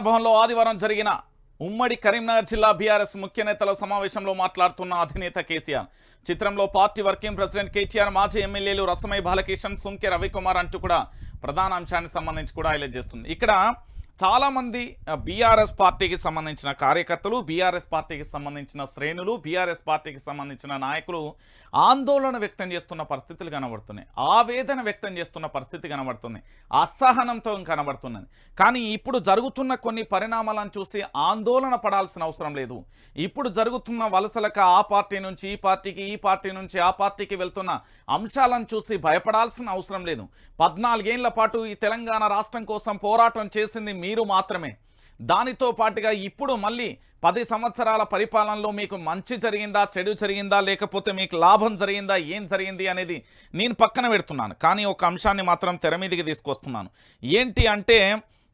భవన్లో ఆదివారం జరిగిన ఉమ్మడి కరీంనగర్ జిల్లా బీఆర్ఎస్ ముఖ్య నేతల సమావేశంలో మాట్లాడుతున్న అధినేత కేసీఆర్. చిత్రంలో పార్టీ వర్కింగ్ ప్రెసిడెంట్ కేటీఆర్ మాజీ ఎమ్మెల్యేలు రసమై బాలకిషన్ సుంకె రవికుమార్ అంటూ కూడా ప్రధాన అంశానికి సంబంధించి కూడా హైలైట్ చేస్తుంది. ఇక్కడ చాలామంది బీఆర్ఎస్ పార్టీకి సంబంధించిన కార్యకర్తలు బీఆర్ఎస్ పార్టీకి సంబంధించిన శ్రేణులు బీఆర్ఎస్ పార్టీకి సంబంధించిన నాయకులు ఆందోళన వ్యక్తం చేస్తున్న పరిస్థితులు కనబడుతున్నాయి. ఆవేదన వ్యక్తం చేస్తున్న పరిస్థితి కనబడుతుంది అసహనంతో కనబడుతున్నది. కానీ ఇప్పుడు జరుగుతున్న కొన్ని పరిణామాలను చూసి ఆందోళన పడాల్సిన అవసరం లేదు. ఇప్పుడు జరుగుతున్న వలసలకు ఆ పార్టీ నుంచి ఈ పార్టీకి ఈ పార్టీ నుంచి ఆ పార్టీకి వెళ్తున్న అంశాలను చూసి భయపడాల్సిన అవసరం లేదు. పద్నాలుగేళ్ళ పాటు ఈ తెలంగాణ రాష్ట్రం కోసం పోరాటం చేసింది మీరు మాత్రమే. దానితో పాటుగా ఇప్పుడు మళ్ళీ పది సంవత్సరాల పరిపాలనలో మీకు మంచి జరిగిందా చెడు జరిగిందా లేకపోతే మీకు లాభం జరిగిందా ఏం జరిగింది అనేది నేను పక్కన పెడుతున్నాను. కానీ ఒక అంశాన్ని మాత్రం తెర మీదికి తీసుకొస్తున్నాను. ఏంటి అంటే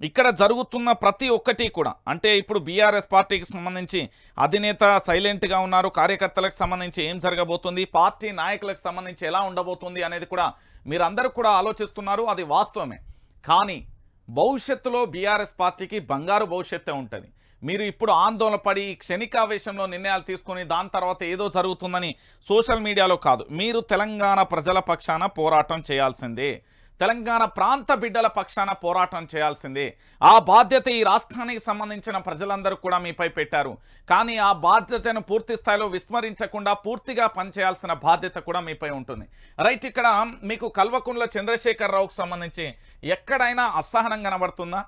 ఇక్కడ జరుగుతున్న ప్రతి ఒక్కటి కూడా అంటే ఇప్పుడు బీఆర్ఎస్ పార్టీకి సంబంధించి అధినేత సైలెంట్గా ఉన్నారు కార్యకర్తలకు సంబంధించి ఏం జరగబోతుంది పార్టీ నాయకులకు సంబంధించి ఎలా ఉండబోతుంది అనేది కూడా మీరందరూ కూడా ఆలోచిస్తున్నారు అది వాస్తవమే. కానీ భవిష్యత్తులో బీఆర్ఎస్ పార్టీకి బంగారు భవిష్యత్తే ఉంటుంది. మీరు ఇప్పుడు ఆందోళన పడి క్షణికావేశంలో నిర్ణయాలు తీసుకొని దాని తర్వాత ఏదో జరుగుతుందని సోషల్ మీడియాలో కాదు. మీరు తెలంగాణ ప్రజల పక్షాన పోరాటం చేయాల్సిందే. తెలంగాణ ప్రాంత బిడ్డల పక్షాన పోరాటం చేయాల్సిందే. ఆ బాధ్యత ఈ రాష్ట్రానికి సంబంధించిన ప్రజలందరూ కూడా మీపై పెట్టారు. కానీ ఆ బాధ్యతను పూర్తి స్థాయిలో విస్మరించకుండా పూర్తిగా పనిచేయాల్సిన బాధ్యత కూడా మీపై ఉంటుంది. రైట్ ఇక్కడ మీకు కల్వకుండ్ల చంద్రశేఖరరావుకు సంబంధించి ఎక్కడైనా అసహనం కనబడుతుందా?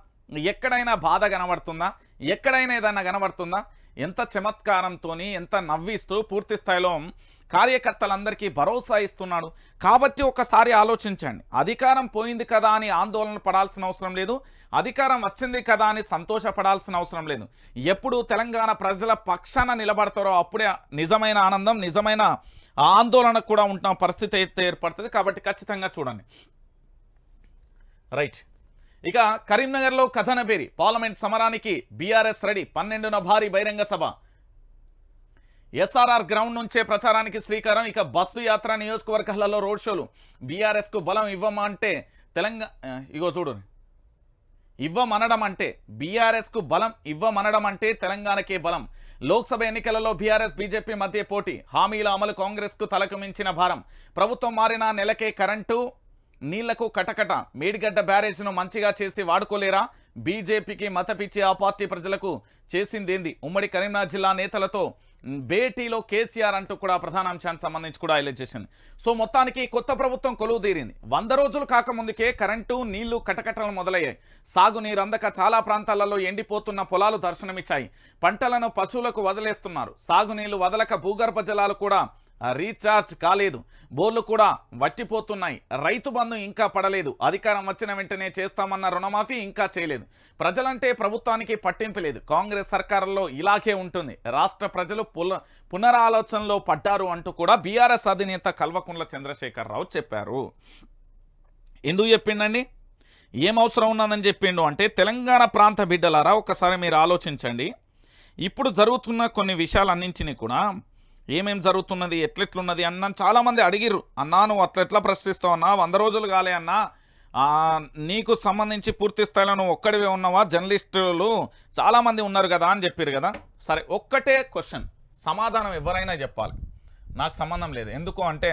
ఎక్కడైనా బాధ కనబడుతుందా? ఎక్కడైనా ఏదైనా కనబడుతుందా? ఎంత చమత్కారంతో ఎంత నవ్విస్తూ పూర్తి స్థాయిలో కార్యకర్తలందరికీ భరోసా ఇస్తున్నాడు. కాబట్టి ఒకసారి ఆలోచించండి. అధికారం పోయింది కదా అని ఆందోళన పడాల్సిన అవసరం లేదు. అధికారం వచ్చింది కదా అని సంతోషపడాల్సిన అవసరం లేదు. ఎప్పుడు తెలంగాణ ప్రజల పక్షాన నిలబడతారో అప్పుడే నిజమైన ఆనందం నిజమైన ఆందోళన కూడా ఉంటున్న పరిస్థితి అయితే ఏర్పడుతుంది. కాబట్టి ఖచ్చితంగా చూడండి. రైట్. ఇక కరీంనగర్లో కథన పేరి పార్లమెంట్ సమరానికి బీఆర్ఎస్ రెడీ. పన్నెండున భారీ బహిరంగ సభ. ఎస్ఆర్ఆర్ గ్రౌండ్ నుంచే ప్రచారానికి శ్రీకారం. ఇక బస్సు యాత్ర నియోజకవర్గాలలో రోడ్ షోలు. బీఆర్ఎస్కు బలం ఇవ్వమా అంటే తెలంగాణ ఇగో చూడు. ఇవ్వమనడం అంటే బీఆర్ఎస్కు బలం ఇవ్వమనడం అంటే తెలంగాణకే బలం. లోక్సభ ఎన్నికలలో బీఆర్ఎస్ బీజేపీ మధ్య పోటీ. హామీల అమలు కాంగ్రెస్కు తలకు మించిన భారం. ప్రభుత్వం మారిన నెలకే కరెంటు నీళ్ళకు కటకట. మేడిగడ్డ బ్యారేజ్ను మంచిగా చేసి వాడుకోలేరా? బీజేపీకి మతపిచ్చి ఆ పార్టీ ప్రజలకు చేసిందేంది? ఉమ్మడి కరీంనగర్ జిల్లా నేతలతో భేటీలో కేసీఆర్ అంటూ కూడా ప్రధాన అంశానికి సంబంధించి కూడా హైలైట్ చేసింది. సో మొత్తానికి కొత్త ప్రభుత్వం కొలువు తీరింది. వంద రోజులు కాకముందుకే కరెంటు నీళ్ళు కటకటలు మొదలయ్యాయి. సాగునీరు అందక చాలా ప్రాంతాలలో ఎండిపోతున్న పొలాలు దర్శనమిచ్చాయి. పంటలను పశువులకు వదిలేస్తున్నారు. సాగునీళ్ళు వదలక భూగర్భ జలాలు కూడా రీఛార్జ్ కాలేదు. బోర్లు కూడా వట్టిపోతున్నాయి. రైతు బంధు ఇంకా పడలేదు. అధికారం వచ్చిన వెంటనే చేస్తామన్న రుణమాఫీ ఇంకా చేయలేదు. ప్రజలంటే ప్రభుత్వానికి పట్టింపు లేదు. కాంగ్రెస్ సర్కారంలో ఇలాగే ఉంటుంది. రాష్ట్ర ప్రజలు పునరాలోచనలో పడ్డారు అంటూ కూడా బీఆర్ఎస్ అధినేత కల్వకుంట్ల చంద్రశేఖరరావు చెప్పారు. ఎందుకు చెప్పిండండి? ఏం అవసరం ఉన్నదని చెప్పిండు అంటే తెలంగాణ ప్రాంత బిడ్డలారా ఒకసారి మీరు ఆలోచించండి. ఇప్పుడు జరుగుతున్న కొన్ని విషయాలన్నింటినీ కూడా ఏమేం జరుగుతున్నది ఎట్లెట్లున్నది అన్న చాలామంది అడిగిర్రు. అన్నా నువ్వు అట్లెట్లా ప్రశ్నిస్తావు అన్నా? వంద రోజులు కాలే అన్నా? నీకు సంబంధించి పూర్తి స్థాయిలో నువ్వు ఒక్కడివే ఉన్నావా? జర్నలిస్టులు చాలామంది ఉన్నారు కదా అని చెప్పారు కదా. సరే ఒక్కటే క్వశ్చన్. సమాధానం ఎవరైనా చెప్పాలి. నాకు సంబంధం లేదు. ఎందుకు అంటే